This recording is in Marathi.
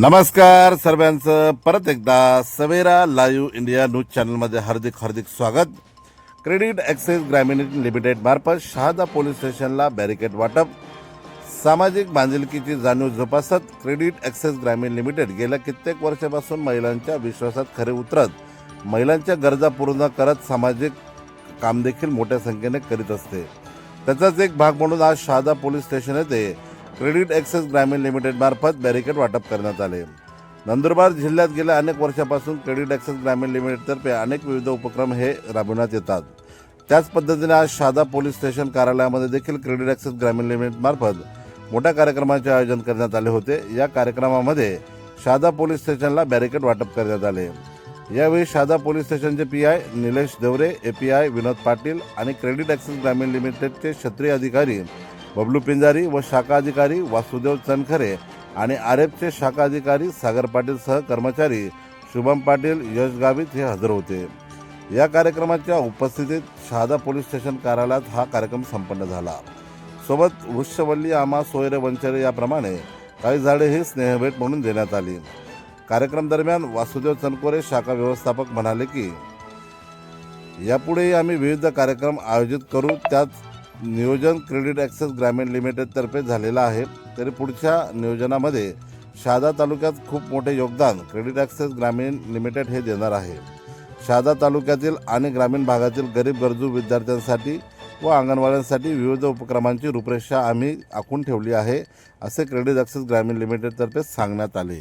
नमस्कार सर्वांचं. परत एकदा सवेरा लाईव्ह इंडिया न्यूज चॅनलमध्ये हार्दिक हार्दिक स्वागत. क्रेडिट ॲक्सेस ग्रामीण लिमिटेड मार्फत शहादा पोलीस स्टेशनला बॅरिकेड वाटप. सामाजिक बांधिलकीची जाणीव जोपासत क्रेडिट ॲक्सेस ग्रामीण लिमिटेड गेल्या कित्येक वर्षापासून महिलांच्या विश्वासात खरे उतरत. महिलांच्या गरजा पूर्ण करत सामाजिक कामदेखील मोठ्या संख्येने करीत असते. त्याचाच एक भाग म्हणून आज शहादा पोलीस स्टेशन येथे क्रेडिट ॲक्सेस ग्रामीण लिमिटेडमार्फत बॅरिकेड वाटप करण्यात आले. नंदुरबार जिल्ह्यात गेल्या अनेक वर्षापासून क्रेडिट ॲक्सेस ग्रामीण लिमिटेडतर्फे अनेक विविध उपक्रम हे राबविण्यात येतात. त्याच पद्धतीने आज शहादा पोलीस स्टेशन कार्यालयामध्ये देखील क्रेडिट ॲक्सेस ग्रामीण लिमिटेडमार्फत मोठ्या कार्यक्रमाचे आयोजन करण्यात आले होते. या कार्यक्रमामध्ये शहादा पोलीस स्टेशनला बॅरिकेड वाटप करण्यात आले. यावेळी शहादा पोलीस स्टेशनचे P I Nilesh Deore A P I Vinod Patil आणि क्रेडिट ॲक्सेस ग्रामीण लिमिटेडचे क्षेत्रीय अधिकारी बबलू पिंजारी व शाखाधिकारी वासुदेव चनखरे आणि आर एफचे शाखा सागर पाटील सह कर्मचारी शुभम पाटील यश गावित हे हजर होते. या कार्यक्रमाच्या उपस्थितीत शहादा पोलीस स्टेशन कार्यालयात हा कार्यक्रम संपन्न झाला. सोबत वृक्षवल्ली आमा सोयरे वंचरे याप्रमाणे काही झाडे ही स्नेहभेट म्हणून देण्यात आली. कार्यक्रम दरम्यान वासुदेव चनकोरे शाखा व्यवस्थापक म्हणाले की यापुढेही आम्ही विविध कार्यक्रम आयोजित करू त्यात नियोजन क्रेडिट ॲक्सेस ग्रामीण लिमिटेडतर्फे झालेला आहे. तरी पुढच्या नियोजनामध्ये शहादा तालुक्यात खूप मोठे योगदान क्रेडिट ॲक्सेस ग्रामीण लिमिटेड हे देणार आहे. शहादा तालुक्यातील आणि ग्रामीण भागातील गरीब गरजू विद्यार्थ्यांसाठी व अंगणवाड्यांसाठी विविध उपक्रमांची रूपरेषा आम्ही आखून ठेवली आहे असे क्रेडिट ॲक्सेस ग्रामीण लिमिटेडतर्फे सांगण्यात आले.